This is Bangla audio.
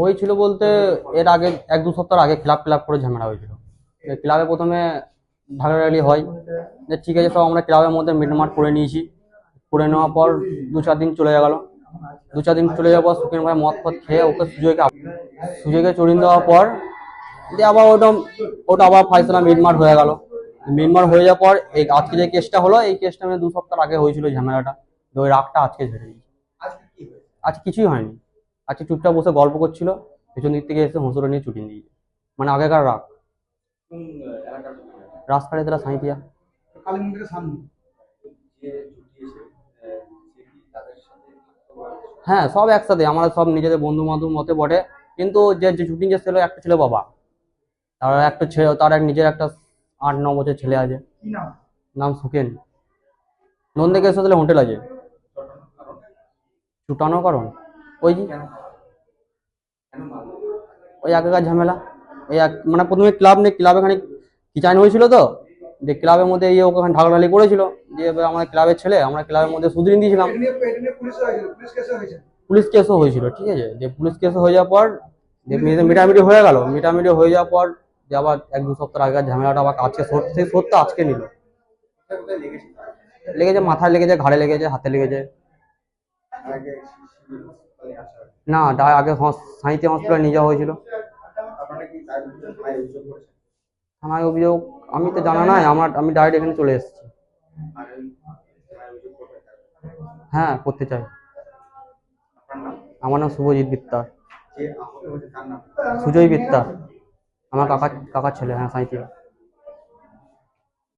হয়েছিল বলতে এর আগে এক দু সপ্তাহ আগে ক্লাব ক্লাব করে ঝামেলা হয়েছিল। ক্লাবে প্রথমে ঢাকাঢালি হয়। ঠিক আছে, সব আমরা ক্লাবের মধ্যে মিটমাট করে নিয়েছি। করে নেওয়ার পর দু চার দিন চলে গেল। দু চার দিন চলে যাওয়ার পর সুখেন ভাই মদ ফদ খেয়ে ওকে সুজয়কে সুজয়কে চড়িয়ে দেওয়ার পর দিয়ে আবার ওটা ওটা আবার ফাইসলা মিটমাট হয়ে গেল। মিটমাট হয়ে যাওয়ার পর এই আজকে যে কেসটা হলো, এই কেসটা মানে দু সপ্তাহ আগে হয়েছিল ঝামেলাটা। ওই রাগটা আজকে ঝেড়ে দিয়েছি। আজ কিছুই হয়নি। আজকে চুপচাপ বসে গল্প করছিল পেছন দিক থেকে এসে হুঁসুরে নিয়ে ছুটি দিয়েছে মানে আগেকার রাগ। রাস্তায় তারা সাঁইতিয়া হ্যাঁ সব একসাথে। আমরা সব নিজেদের বন্ধু বান্ধব মতে বটে। কিন্তু যে যে শুটিং যে ছিল একটা ছিল বাবা। তার একটা ছেলে তার এক নিজের একটা আট ন বছর ছেলে আছে। নাম? নাম সুকেন। নন্দে গেছে তাহলে হোটেল আছে। ছুটানো কারণ? ওই ওই আগেকার ঝামেলা? ওই মানে প্রথমে ক্লাব নেই ক্লাবে খানিক কিচাইন হয়েছিল তো। যে ক্লাবের মধ্যে ইয়ে ওকে ঢাকাঢালি করেছিল। এবার আমাদের ক্লাবের ছেলে, আমরা ক্লাবের মধ্যে সুদিন দিয়েছিলাম। নিয়ে নিয়ে পুলিশ কেসও হয়েছিল, ঠিক আছে? যে পুলিশ কেসও হয়ে যাওয়ার পর যে মিটামিটি হয়ে গেল। মিটামিটি হয়ে যাওয়ার পর যে আবার এক দু সপ্তাহ আগের ঝামেলাটা আবার আজকে সেই সত্য আজকে নিল। লেগেছে মাথায় লেগেছে, ঘাড়ে লেগেছে, হাতে লেগেছে। না আগে সাঁইতে হসপিটালে নিয়ে যাওয়া হয়েছিল। থানায় অভিযোগ আমি তো জানা নাই আমার আমি ডাইরেক্ট এখানে চলে এসেছি। হ্যাঁ করতে চাই। আমার নাম শুভজিৎ বিত্তার সুজয় বিত্তার আমার কাকা কাকার ছেলে হ্যাঁ সাঁইতিয়া